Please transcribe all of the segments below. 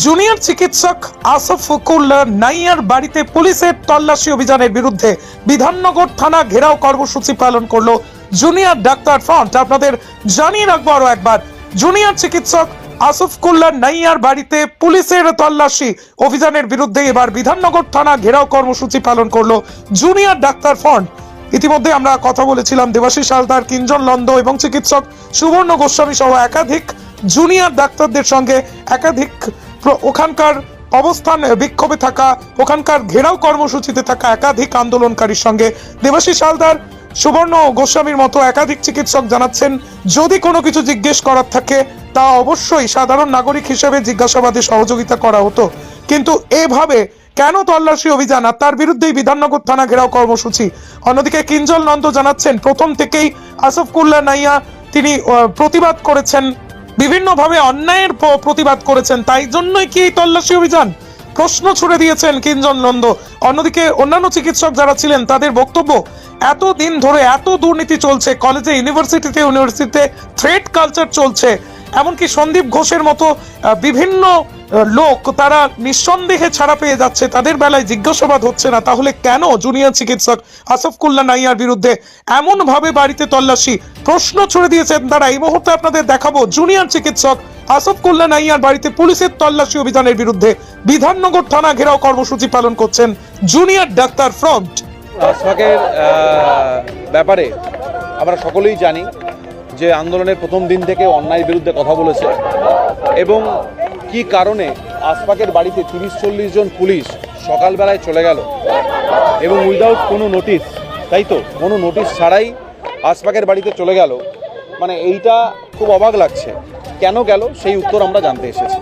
Junior চিকিৎসক আসফুকুল নাইয়ার বাড়িতে পুলিশের তল্লাশি অভিযানের বিরুদ্ধে বিধাননগর থানা ঘেরাও কর্মসূচি পালন করল জুনিয়র ডাক্তার ফ্রন্ট আপনাদের জানিয়ে রাখব আরও একবার, জুনিয়র চিকিৎসক আসফকুল্লাহ নাইয়ার বাড়িতে পুলিশের তল্লাশি অভিযানের বিরুদ্ধে এবার বিধাননগর থানা ঘেরাও কর্মসূচি পালন করল জুনিয়র ডাক্তার ফ্রন্ট ইতিমধ্যে আমরা কথা বলেছিলাম দেবাশিস হালদার, কিঞ্জন লন্দ এবং চিকিৎসক সুবর্ণ গোস্বামী সহ একাধিক জুনিয়র ডাক্তারদের সঙ্গে একাধিক ওখানকার অবস্থান বিক্ষোভে থাকা, ওখানকার ঘেরাও কর্মসূচিতে থাকা একাধিক আন্দোলনকারীর সঙ্গে দেবাশিস হালদার, সুবর্ণ গোস্বামীর মতো একাধিক চিকিৎসক জানাচ্ছেন, যদি কোনো কিছু জিজ্ঞেস করার থাকে, তা অবশ্যই সাধারণ নাগরিক হিসেবে জিজ্ঞাসাবাদে সহযোগিতা করা হতো। কিন্তু এভাবে কেন তল্লাশি অভিযান আর তার বিরুদ্ধেই বিধাননগর থানা ঘেরাও কর্মসূচি? অন্যদিকে কিঞ্জল নন্দ জানাচ্ছেন, প্রথম থেকেই আসফকুল্লাহ নাইয়া তিনি প্রতিবাদ করেছেন বিভিন্নভাবে অন্যায়ের প্রতিবাদ করেছেন, তাই জন্যই কি এই তল্লাশি অভিযান? প্রশ্ন ছুড়ে দিয়েছেন কিঞ্জন নন্দ। অন্যদিকে অন্যান্য চিকিৎসক যারা ছিলেন, তাদের বক্তব্য এত দিন ধরে এত দুর্নীতি চলছে, কলেজে, ইউনিভার্সিটিতে ইউনিভার্সিটিতে থ্রেড কালচার চলছে। এমনকি সন্দীপ ঘোষের মতো বিভিন্ন লোক তারা নিঃসন্দেহে ছাড়া পেয়ে যাচ্ছে। তাদের বেলায় জিজ্ঞাসাবাদ হচ্ছে না। তাহলে কেন জুনিয়র চিকিৎসক আসফকুল্লা নাইয়ার বিরুদ্ধে এমন ভাবে বাড়িতে তল্লাশি? প্রশ্ন ছুড়ে দিয়েছেন তারা। এই মুহূর্তে আপনাদের দেখাবো জুনিয়র চিকিৎসক আসফকুল্লা নাইয়ার বাড়িতে পুলিশের তল্লাশি অভিযানের বিরুদ্ধে বিধাননগর থানা ঘেরাও কর্মসূচি পালন করছেন জুনিয়র ডাক্তার ফ্রন্ট। আশফাকের আহ, ব্যাপারে আমরা সকলেই জানি যে আন্দোলনের প্রথম দিন থেকে অন্যায়ের বিরুদ্ধে কথা বলেছে এবং কি কারণে আশফাকের বাড়িতে তিরিশ চল্লিশ জন পুলিশ সকালবেলায় চলে গেল? এবং উইদাউট কোনো নোটিশ তাই তো? কোনো নোটিশ ছাড়াই আশফাকের বাড়িতে চলে গেল? মানে এইটা খুব অবাক লাগছে। কেন গেল? সেই উত্তর আমরা জানতে এসেছি।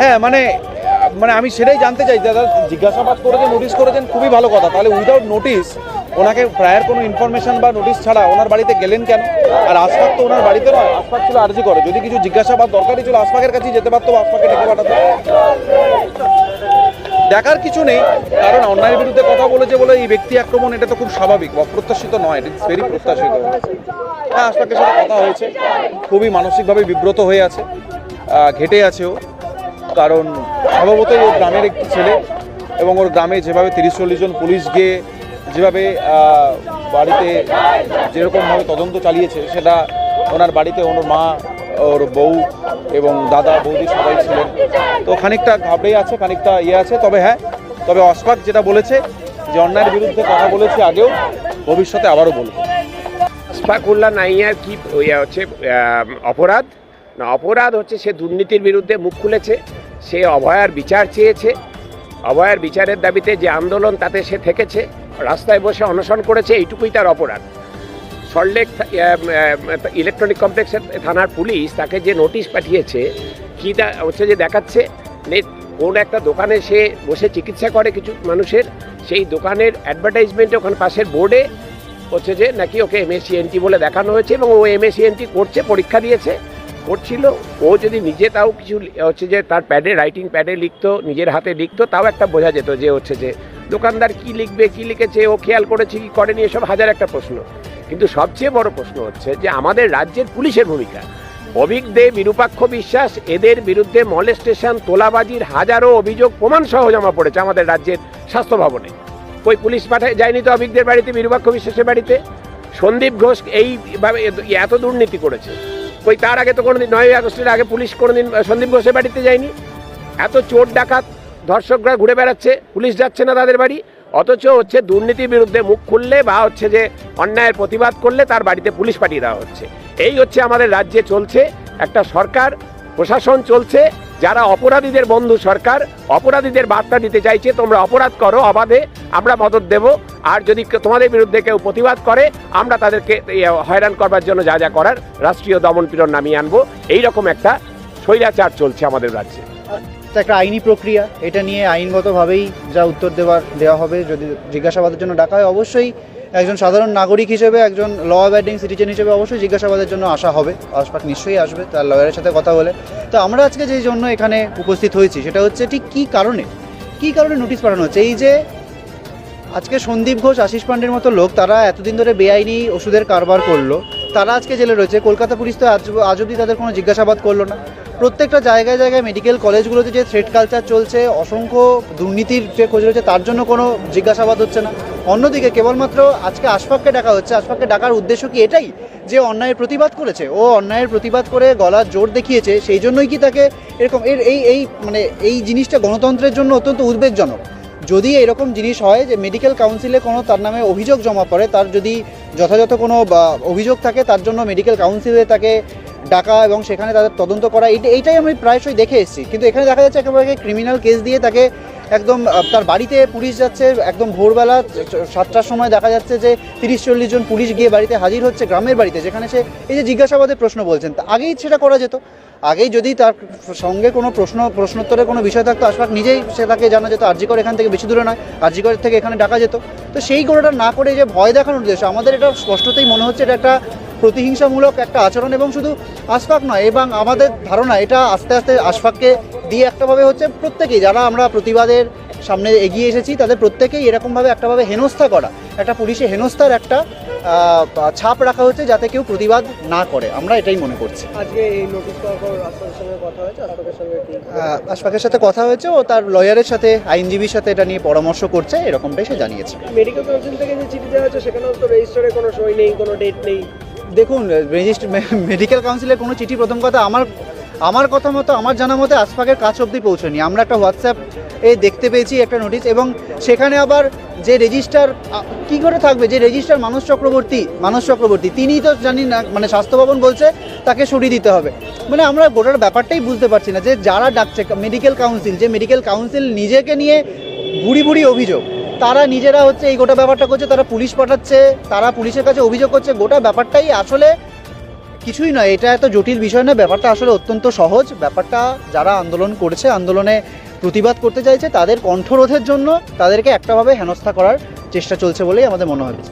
হ্যাঁ মানে মানে আমি সেটাই জানতে চাই দাদা, জিজ্ঞাসাবাদ করেছেন নোটিশ করেছেন, খুবই ভালো কথা। তাহলে উইদাউট নোটিশ ওনাকে প্রায়ের কোনো ইনফরমেশন বা নোটিশ ছাড়া ওনার বাড়িতে গেলেন কেন? আর আশফাক তো ওনার বাড়িতে নয় আশফাক ছিল আর্জি করে। যদি কিছু জিজ্ঞাসাবাদ দরকারই ছিল আশফাকের কাছেই যেতে পারতো আশফাকে ডেকে পাঠাতো। দেখার কিছু নেই, কারণ অন্যায়ের বিরুদ্ধে কথা বলেছে বলে এই ব্যক্তি আক্রমণ, এটা তো খুব স্বাভাবিক, অপ্রত্যাশিত নয় ইট ইস ভেরি প্রত্যাশিত। হ্যাঁ আশফাকের সাথে কথা হয়েছে, খুবই মানসিকভাবে বিব্রত হয়ে আছে ঘেটে আছে ও। কারণ স্বভাবতই ওর গ্রামের একটি ছেলে এবং ওর গ্রামে যেভাবে তিরিশ চল্লিশ জন পুলিশ গিয়ে যেভাবে বাড়িতে যেরকমভাবে তদন্ত চালিয়েছে, সেটা ওনার বাড়িতে ওনার মা, ওর বউ এবং দাদা, বৌদি সবাই ছিলেন। তো খানিকটা ঘাবড়ে আছে, খানিকটা ইয়ে আছে, তবে হ্যাঁ তবে অশফাক যেটা বলেছে, যে অন্যায়ের বিরুদ্ধে কথা বলেছে আগেও, ভবিষ্যতে আবারও বলব। ইসফাকুল্লাহ নাইয়ার কি ইয়ে হচ্ছে অপরাধ? না, অপরাধ হচ্ছে সে দুর্নীতির বিরুদ্ধে মুখ খুলেছে, সে অভয়ার বিচার চেয়েছে অভয়ার বিচারের দাবিতে যে আন্দোলন তাতে সে থেকেছে, রাস্তায় বসে অনশন করেছে, এইটুকুই তার অপরাধ। সল্টলেক ইলেকট্রনিক কমপ্লেক্সের থানার পুলিশ তাকে যে নোটিশ পাঠিয়েছে, কি হচ্ছে যে দেখাচ্ছে কোন একটা দোকানে সে বসে চিকিৎসা করে কিছু মানুষের, সেই দোকানের অ্যাডভার্টাইজমেন্টে ওখানে পাশের বোর্ডে হচ্ছে যে নাকি ওকে এমএসসিএনটি বলে দেখানো হয়েছে এবং ও এমএসসিএনটি করছে, পরীক্ষা দিয়েছে। করছিল, ও যদি নিজে তাও কিছু হচ্ছে যে তার প্যাডে রাইটিং প্যাডে লিখতো, নিজের হাতে লিখতো, তাও একটা বোঝা যেত যে হচ্ছে যে দোকানদার কি লিখবে, কি লিখেছে, ও খেয়াল করেছে কি করেনি, এসব হাজার একটা প্রশ্ন। কিন্তু সবচেয়ে বড় প্রশ্ন হচ্ছে যে আমাদের রাজ্যের পুলিশের ভূমিকা। অভিক দে, বিরূপাক্ষ বিশ্বাস, এদের বিরুদ্ধে মলেস্টেশন তোলাবাজির হাজারো অভিযোগ প্রমাণ সহ জমা পড়েছে আমাদের রাজ্যের স্বাস্থ্য ভবনে। ওই পুলিশ পাঠায়, যায়নি তো অভিজ্ঞদের বাড়িতে, বিরূপাক্ষ বিশ্বাসের বাড়িতে? সন্দীপ ঘোষ এইভাবে এত দুর্নীতি করেছে। কই তার আগে তো কোনোদিন নয় আগস্টের আগে পুলিশ কোনোদিন সন্দীপ ঘোষের বাড়িতে যায়নি। এত চোর ডাকাত ধর্ষকরা ঘুরে বেড়াচ্ছে, পুলিশ যাচ্ছে না তাদের বাড়ি। অথচ হচ্ছে দুর্নীতির বিরুদ্ধে মুখ খুললে বা হচ্ছে যে অন্যায়ের প্রতিবাদ করলে তার বাড়িতে পুলিশ পাঠিয়ে দেওয়া হচ্ছে। এই হচ্ছে আমাদের রাজ্যে চলছে একটা সরকার, প্রশাসন চলছে যারা অপরাধীদের বন্ধু সরকার, অপরাধীদের বার্তা দিতে চাইছে, তোমরা অপরাধ করো, অবাধে আমরা মদত দেব। আর যদি তোমাদের বিরুদ্ধে কেউ প্রতিবাদ করে, আমরা তাদেরকে হয়রান করবার জন্য যা যা করার রাষ্ট্রীয় দমন পীড়ন নামিয়ে আনব। এইরকম একটা স্বৈরাচার চলছে আমাদের রাজ্যে। তো একটা আইনি প্রক্রিয়া। এটা নিয়ে আইনগতভাবেই যা উত্তর দেওয়ার দেওয়া হবে, যদি জিজ্ঞাসাবাদের জন্য ডাকা হয়, অবশ্যই একজন সাধারণ নাগরিক হিসেবে, একজন ল অ্যাবাইডিং সিটিজেন হিসেবে অবশ্যই জিজ্ঞাসাবাদের জন্য আসা হবে। আশপাক নিশ্চয়ই আসবে, তার লয়ারের সাথে কথা বলে। তো আমরা আজকে যেই জন্য এখানে উপস্থিত হয়েছি, সেটা হচ্ছে ঠিক কী কারণে? কী কারণে নোটিশ পাঠানো হচ্ছে? এই যে আজকে সন্দীপ ঘোষ, আশিস পাণ্ডের মতো লোক, তারা এতদিন ধরে বেআইনি ওষুধের কারবার করল, তারা আজকে জেলে রয়েছে, কলকাতা পুলিশ তো আজ আজ অবধি তাদের কোনো জিজ্ঞাসাবাদ করল না। প্রত্যেকটা জায়গায় জায়গায় মেডিকেল কলেজগুলোতে যে থ্রেড কালচার চলছে, অসংখ্য দুর্নীতির যে খোঁজ রয়েছে, তার জন্য কোনো জিজ্ঞাসাবাদ হচ্ছে না। অন্যদিকে কেবলমাত্র আজকে আশফাককে ডাকা হচ্ছে, আশফাককে ডাকার উদ্দেশ্য কি এটাই? যে অন্যায়ের প্রতিবাদ করেছে। ও অন্যায়ের প্রতিবাদ করে গলার জোর দেখিয়েছে, সেই জন্যই কি তাকে এরকম এর এই এই মানে এই জিনিসটা গণতন্ত্রের জন্য অত্যন্ত উদ্বেগজনক। যদি এরকম জিনিস হয় যে মেডিকেল কাউন্সিলে কোনো তার নামে অভিযোগ জমা পড়ে, তার যদি যথাযথ কোনো অভিযোগ থাকে, তার জন্য মেডিকেল কাউন্সিলে তাকে ডাকা এবং সেখানে তাদের তদন্ত করা, এইটা, এইটাই আমি প্রায়শই দেখে এসেছি। কিন্তু এখানে দেখা যাচ্ছে একেবারে ক্রিমিনাল কেস দিয়ে তাকে একদম তার বাড়িতে পুলিশ যাচ্ছে, একদম ভোরবেলা সাতটার সময় দেখা যাচ্ছে যে তিরিশ চল্লিশ জন পুলিশ গিয়ে বাড়িতে হাজির হচ্ছে গ্রামের বাড়িতে, যেখানে সে এই যে জিজ্ঞাসাবাদের প্রশ্ন বলছেন, তা আগেই সেটা করা যেত। আগেই যদি তার সঙ্গে কোনো প্রশ্ন, প্রশ্নোত্তরের কোনো বিষয় থাকতো আশফাক নিজেই সে তাকে জানা যেত আরজিকর এখান থেকে বেশি দূরে নয় আরজিকর থেকে এখানে ডাকা যেত। তো সেই গোড়াটা না করে যে ভয় দেখানোর উদ্দেশ্য, আমাদের এটা স্পষ্টতই মনে হচ্ছে, এটা একটা প্রতিহিংসামূলক একটা আচরণ এবং শুধু আশফাক নয় এবং আমাদের ধারণা এটা আস্তে আস্তে আশফাককে দিয়ে একটাভাবে হচ্ছে প্রত্যেকেই যারা আমরা প্রতিবাদের সামনে এগিয়ে এসেছি তাদের প্রত্যেকেই এরকমভাবে একটাভাবে হেনস্থা করা একটা পুলিশে হেনস্থার একটা ছাপ রাখা হচ্ছে যাতে কেউ প্রতিবাদ না করে। আমরা এটাই মনে করছি। আশফাকের সাথে কথা হয়েছে ও তার লয়ারের সাথে আইনজীবীর সাথে এটা নিয়ে পরামর্শ করছে এরকমটাই সে জানিয়েছে। মেডিকেল কাউন্সিল থেকে যে চিঠি দেওয়া হয়েছে সেখানেও তো রেজিস্টারে কোনো সই নেই কোনো ডেট নেই। দেখুন মেডিকেল কাউন্সিলের কোনো চিঠি প্রথম কথা আমার আমার কথা মতো, আমার জানা মতে আশফাকের কাছ অবধি পৌঁছয়নি। আমরা একটা হোয়াটসঅ্যাপ এ দেখতে পেয়েছি একটা নোটিশ এবং সেখানে আবার যে রেজিস্টার কি করে থাকবে? যে রেজিস্টার মানস চক্রবর্তী মানস চক্রবর্তী, তিনিই তো জানি না মানে স্বাস্থ্য ভবন বলছে, তাকে সরিয়ে দিতে হবে। মানে আমরা গোটার ব্যাপারটাই বুঝতে পারছি না যে যারা ডাকছে মেডিকেল কাউন্সিল যে মেডিকেল কাউন্সিল নিজেকে নিয়ে বুড়ি বুড়ি অভিযোগ তারা নিজেরা হচ্ছে এই গোটা ব্যাপারটা করছে, তারা পুলিশ পাঠাচ্ছে, তারা পুলিশের কাছে অভিযোগ করছে, গোটা ব্যাপারটাই আসলে কিছুই নয়। এটা এত জটিল বিষয় নয়, ব্যাপারটা আসলে অত্যন্ত সহজ। ব্যাপারটা যারা আন্দোলন করেছে, আন্দোলনে প্রতিবাদ করতে চাইছে, তাদের কণ্ঠরোধের জন্য তাদেরকে একটাভাবে হেনস্থা করার চেষ্টা চলছে বলেই আমাদের মনে হয়।